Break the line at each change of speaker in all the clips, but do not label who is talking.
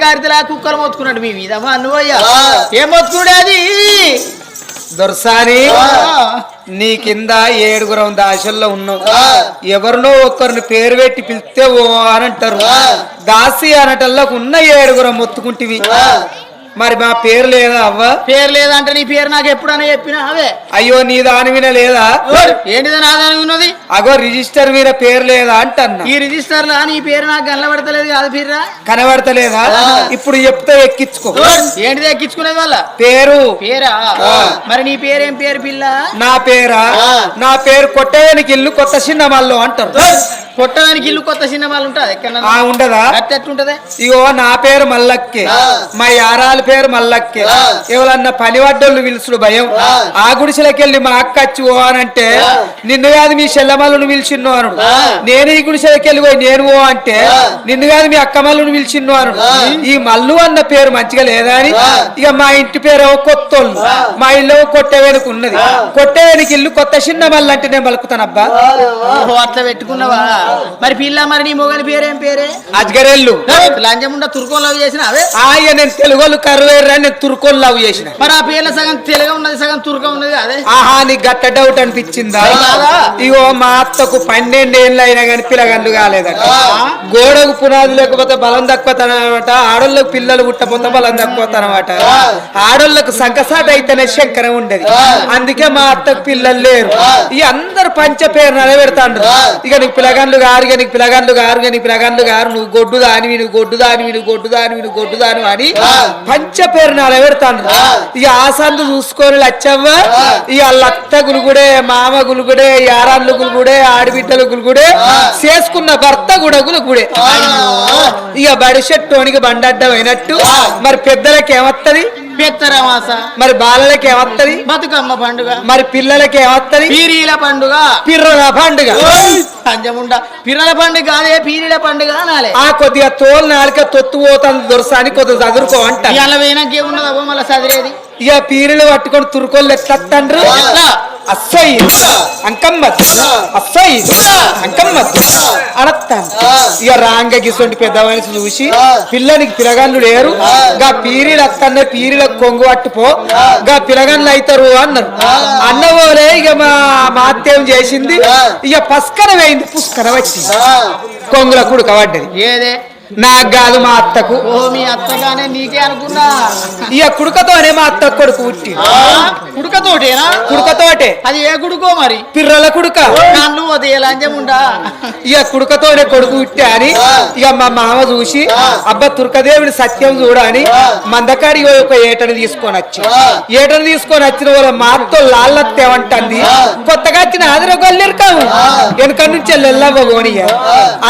కారితలా కుక్కలు మొత్తుకున్నాడు మీ మీద
ఆ.
ఏం మొత్తుకుడే అది
దొరసాని. నీ కింద ఏడుగురం దాశల్లో ఉన్నావు. ఎవరినో ఒక్కరిని పేరు పెట్టి పిలిస్తే ఓ అని అంటారు. దాసి అనటల్లకు ఉన్న ఏడుగురం మొత్తుకుంటివి. మరి మా పేరు లేదా అవ్వ?
పేరు లేదంటే నీ పేరు నాకు ఎప్పుడన్నా చెప్పినా అవే.
అయ్యో నీ దాని మీద లేదా?
ఏంటిది నా దాని ఉన్నది?
అగో రిజిస్టర్ మీద పేరు లేదా అంటన్నా.
ఈ రిజిస్టర్ లా నీ పేరు నాకు కనబడతలేదు కాదు పిర్రా
కనబడతలేదా? ఇప్పుడు చెప్తే ఎక్కించుకో.
ఏంటిది ఎక్కించుకునేది వాళ్ళ?
పేరు.
పేరా? మరి నీ పేరేం పేరు పిల్ల?
నా పేరా. నా పేరు కొట్టేయనికి ఇల్లు కొత్త చిన్న మల్లు అంటారు
కొట్టడానికి ఇల్లు కొత్త సినిమాలు ఉంటుంది
ఉండదా
ఎట్టుంటది
ఇగో నా పేరు మల్లక్కే. మా యారాల పేరు మల్లక్కే. ఎవరన్నా పనివడ్డోళ్ళు పిలుచుడు భయం
ఆ.
గుడిసెలకెళ్ళి మా అక్క వచ్చి ఓ అనంటే
ఆ.
నిన్ను కాదు మీ చెల్లమల్లును పిలిచిన్ను అను. నేను ఈ గుడిసెలకెళ్ళి పోయి నేను ఓ అంటే. నిన్ను కాదు మీ అక్క మల్లును పిలిచిన్ను అను. ఈ మల్లు అన్న పేరు మంచిగా లేదా అని. ఇక మా ఇంటి పేరు కొత్తోళ్ళు. మా ఇల్లు కొట్టేవేనుకు ఉన్నది
ఆ.
కొట్టేవేనికి ఇల్లు కొత్త చిన్న మల్లు అంటే నేను పలుకుతానబ్బా
ఓహో అట్లా పెట్టుకున్నావా మరి పిల్ల మరి నీ మొగలి పేరేం పేరే?
అజ్గరెల్లు
లంచముండ తుర్కోలో చేసిన అవే
ఆయ నేను తెలుగోళ్ళు కరువేర్రా నేను తురుకోళ్ళు లవ్ చేసిన.
మరి ఆ పేర్ల సగం తెలుగు ఉన్నది సగం తుర్క ఉన్నది అదే.
ఆహా నీకు గట్ట డౌట్ అనిపించిందా? ఇగో మా అత్తకు పన్నెండేళ్ళు అయినా కానీ పిల్లగండ్లు కాలేదట. గోడకు పునాది లేకపోతే బలం తక్కువతనమాట. ఆడోళ్ళకు పిల్లలు పుట్టపోతే బలం తక్కువతనమాట. ఆడోళ్ళకు సంకసాట అయితేనే శంకరం ఉండేది. అందుకే మా అత్తకు పిల్లలు లేరు. ఈ అందరు పంచ పేరు నిలబెడతాండ్రు. ఇక నీకు పిల్లగండ్లు గారు ఇక నీకు పిల్లగండ్లు గారు ఇక నీకు పిల్లగండ్లు గారు నువ్వు గొడ్డు దానివి నువ్వు గొడ్డు దానివి నువ్వు గొడ్డు దానివి నువ్వు గొడ్డు దాని అని పంచ పేరు నిలబెడతాండ్రు ఇక ఆ సందు చూసుకొని లచ్చవ్వ ఇక లత్త గులుగుడే మామ గులుగుడే యారాళ్ళు గులుగుడే ఆడబిడ్డలు గులుగుడే చేసుకున్న భర్త కూడా గులుగుడే. ఇక బడిసెట్టోనికి బండడ్డం అయినట్టు మరి పెద్దలకి ఏమత్తది?
పెత్తరమాస
మరి బాలలకి ఏమత్తది?
బతుకమ్మ పండుగ.
మరి పిల్లలకి ఏమత్తది?
పీరీల పండుగ.
పిర్రల పండుగ.
పంచముండ పిర్రల పండుగ కాదే పీరీల పండుగ అనాలే.
ఆ కొద్దిగా తోలు నాలుక తొత్తు పోతాను దొరసాని కొద్దిగా చదువుకో అంట
పోయినాక ఏమున్నది అవ్వ మళ్ళీ చదివేది?
ఇక పీరులు పట్టుకొని తురుకోళ్ళు ఎట్లండ్రు
ఎట్లా?
అస్సయ్య అంకమ్మ అస్సయ్య అంకమ్మ అనత్తాను ఇక రాంగ గిసొంటి పెద్ద మనిషి చూసి పిల్లనికి పిలగాళ్ళు లేరు. గా పీరీలు అత్తన్న పీరీల కొంగు పట్టుపో. గా పిలగాళ్ళు అవుతారు అన్నారు. అన్నవోలే ఇక మా మాత్యం చేసింది. ఇక పస్కర వేయింది పుష్కర వచ్చి కొంగుల కుడుక పడ్డది.
ఏదే?
నాకు కాదు మా అత్తకు.
ఓ మీ అత్తగానే నీకే అనుకున్నా.
ఇక కుడుకతోనే మా అత్త కొడుకు పుట్టి.
కుడుకతోటేనా?
కుడుకతోటే.
అది ఏ గుడుకో మరి?
పిర్రల కుడుక.
కళ్ళు పోతే లంచముండా
ఇక కుడుకతోనే కొడుకు పుట్టా అని ఇక మా మామ చూసి అబ్బా తుర్కదేవుడి సత్యం చూడని మందకాడి ఒక ఏటను తీసుకొని వచ్చి. ఏటను తీసుకొని వచ్చిన వాళ్ళ మాతో లాల్లత్తేమంటుంది కొత్తగా వచ్చిన ఆదిర గొల్లెరకాము వెనక నుంచి ఎల్లవ్వ గోనియ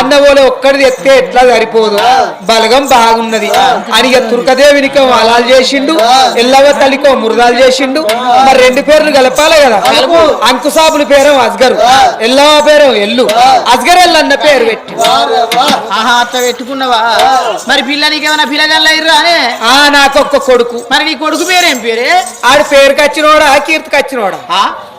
అన్న పోలే ఒక్కడిది ఎత్తే ఎట్లా సరిపోదు. బలగం బాగున్నది. అని తుర్కదేవినికో అలాలు చేసిండు ఎల్లవ్వ తల్లికో మురదాలు చేసిండు. మరి రెండు పేర్లు కలపాలి కదా. అంకుసాబుల పేరు అస్గరు ఎల్లవ పేరు ఎల్లు. అస్గర్ ఎల్లు అన్న పేరు పెట్టి.
ఆహా అత్త పెట్టుకున్నావా? మరి పిల్ల నీకేమైనా అనే?
ఆ నాకొక్క కొడుకు.
మరి నీ కొడుకు పేరేం పేరే?
ఆడి పేరుకి వచ్చినోడా కీర్తికి వచ్చినోడా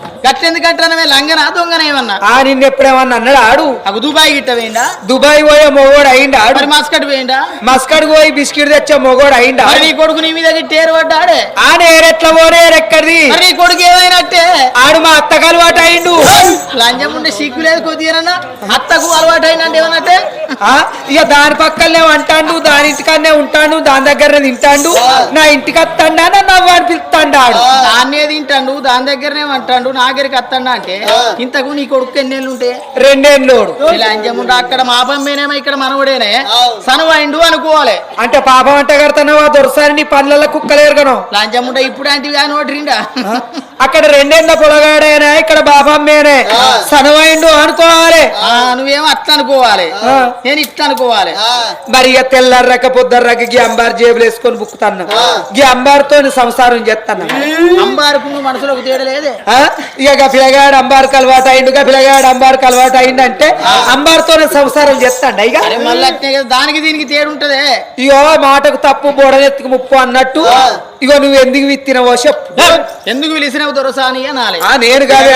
ఆ గట్టెందుకంటానవే లంగనా దొంగన ఏమన్నా?
ఆ నిన్ను ఎప్పుడేమన్నా అన్నాడు? ఆడు.
అగు దుబాయ్ గిట్ట వేయండా
దుబాయ్ పోయే మొగోడు అయిండు? ఆడు.
మస్కట్ వేయండా
మస్కడ్ పోయి బిస్కెట్ తెచ్చే మొగోడు అయిండు?
నీ కొడుకు నీ మీద గిట్టేరు పడ్డాడే
ఆ నేరెట్ల పోనేరెక్కడిది
మరి నీ కొడుకు ఏమైనట్టే?
ఆడు మా అత్తకు అలవాటు అయిండు
లంచం ఉంటే సిగ్గు లేదు కొద్దిగానన్నా. అత్తకు అలవాటు అయినంటే ఏమన్నట్టే?
ఇక దాని పక్కనే అంటాడు దాని ఇంటికన్నే ఉంటాడు దాని దగ్గరనే తింటాడు నా ఇంటికి వస్తాడా నా నవ్వు అని పిలుస్తాడు ఆడు
దాన్నే తింటాడు దాని దగ్గరనే అంటాడు నా దగ్గరికి వస్తాడా అంటే ఇంతకు నీ కొడుకు ఎన్నేళ్ళు ఉంటాయి
రెండేళ్ళోడు.
లంచం ఉంటే అక్కడ మా పంపేనేమో ఇక్కడ మనవడేనే. సనవైండు అనుకోవాలి.
అంటే పాపం అంట కడతానవా దొరసారి నీ పనులలో కుక్కలేరుగను
లంచం ఉంటే ఇప్పుడు అంటే కానీ ఒకటి
అక్కడ రెండేళ్ళ పొలగాడేనా ఇక్కడ బాబమ్మేనే అనుకోవాలి
నువ్వేమో అట్లా అనుకోవాలి. నేను ఇట్లా అనుకోవాలి
మరి ఇక తెల్లారక పొద్దర్రక గీ అంబార్ జేబులు వేసుకొని బుక్కుతాను. గీ అంబార్తో సంసారం చేస్తాను.
అంబారుకు నువ్వు మనసులో ఒక తేడా లేదే
ఆ? ఇక గా పిల్లగాడు అంబార్కి అలవాటు అయిండు గా పిల్లగాడు అంబార్కి అలవాటు అయిండు అంటే అంబార్తోనే సంసారం చేస్తాండి ఇక?
దానికి దీనికి తేడా ఉంటదే
ఇగో మాటకు తప్పు బోడనెత్తుకు ముప్పు అన్నట్టు ఇగో నువ్వు ఎందుకు విత్తినవో చెప్పు.
ఎందుకు పిలిచినవు దొరసాని అనాలి
ఆ నేను కాదు.